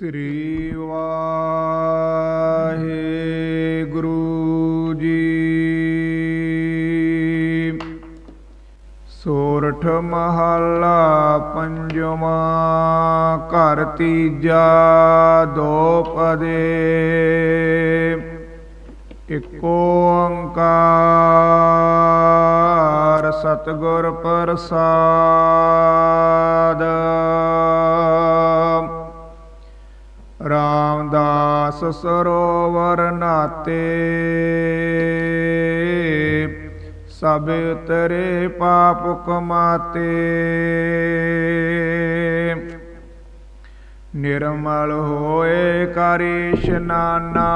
ਸ੍ਰੀ ਵਾਹਿਗੁਰੂ ਜੀ। ਸੋਰਠ ਮਹੱਲਾ ਪੰਜਵਾਂ ਘਰ ਤੀਜਾ ਦੋ ਪਦੇ। ਇਕ ਓੰਕਾਰ ਸਤਿਗੁਰ ਪ੍ਰਸਾਦ। ਰਾਮਦਾਸ ਸਰੋਵਰ ਨਾਤੇ। ਸਭ ਉਤਰੇ ਪਾਪ ਕਮਾਤੇ। ਨਿਰਮਲ ਹੋਏ ਕਰ ਇਸ਼ਨਾਨਾ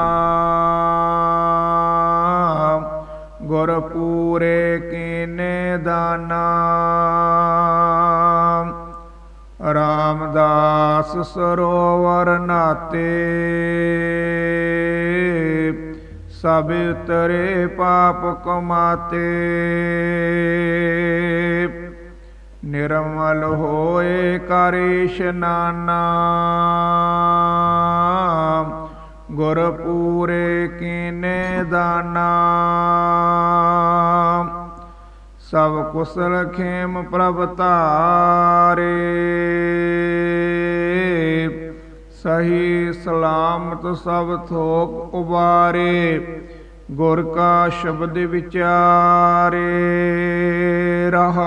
ਗੁਰ ਪੂਰੇ ਕੀਨੇ ਦਾਨਾ। ਰਾਮਦਾਸ ਸਰੋਵਰ ਨਾਤੇ, ਸਭ ਉਤਰੇ ਪਾਪ ਕਮਾਤੇ। ਨਿਰਮਲ ਹੋਏ ਕਰ ਇਸ਼ਨਾਨਾ ਗੁਰ ਪੂਰੇ ਕੀਨੇ ਦਾਨਾ। ਸਭ ਕੁਸਲ ਖੇਮ ਪ੍ਰਭ ਧਾਰੇ। ਸਹੀ ਸਲਾਮਤ ਸਭ ਥੋਕ ਉਬਾਰੇ, ਗੁਰ ਕਾ ਸ਼ਬਦ ਵਿਚਾਰੇ, ਰਹਾਉ।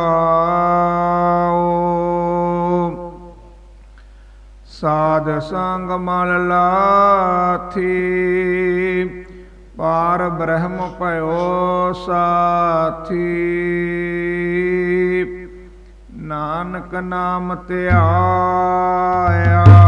ਸਾਧ ਸੰਗ ਮਲ ਲਾਥੀ, ਪਾਰ ਬ੍ਰਹਮ ਭਇਓ ਸਾਥੀ। ਨਾਨਕ ਨਾਮ ਧਿਆਇਆ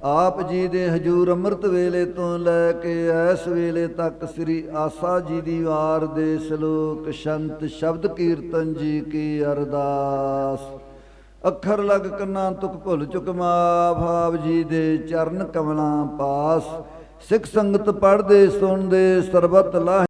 ਆਪ ਜੀ ਦੇ ਹਜੂਰ ਅੰਮ੍ਰਿਤ ਵੇਲੇ ਤੋਂ ਲੈ ਕੇ ਇਸ ਵੇਲੇ ਤੱਕ ਸ੍ਰੀ ਆਸਾ ਜੀ ਦੀ ਵਾਰ ਦੇ ਸ਼ਲੋਕ, ਸ਼ੰਤ, ਸ਼ਬਦ ਕੀਰਤਨ ਜੀ ਕੀ ਅਰਦਾਸ। ਅੱਖਰ ਲਗ ਕੰਨਾਂ ਤੁਕ ਭੁੱਲ ਚੁਕ ਮਾਫ ਆਪ ਜੀ ਦੇ ਚਰਨ ਕਮਲਾਂ ਪਾਸ। ਸਿੱਖ ਸੰਗਤ ਪੜ੍ਹਦੇ, ਸੁਣਦੇ, ਸਰਬਤ ਲਾਹ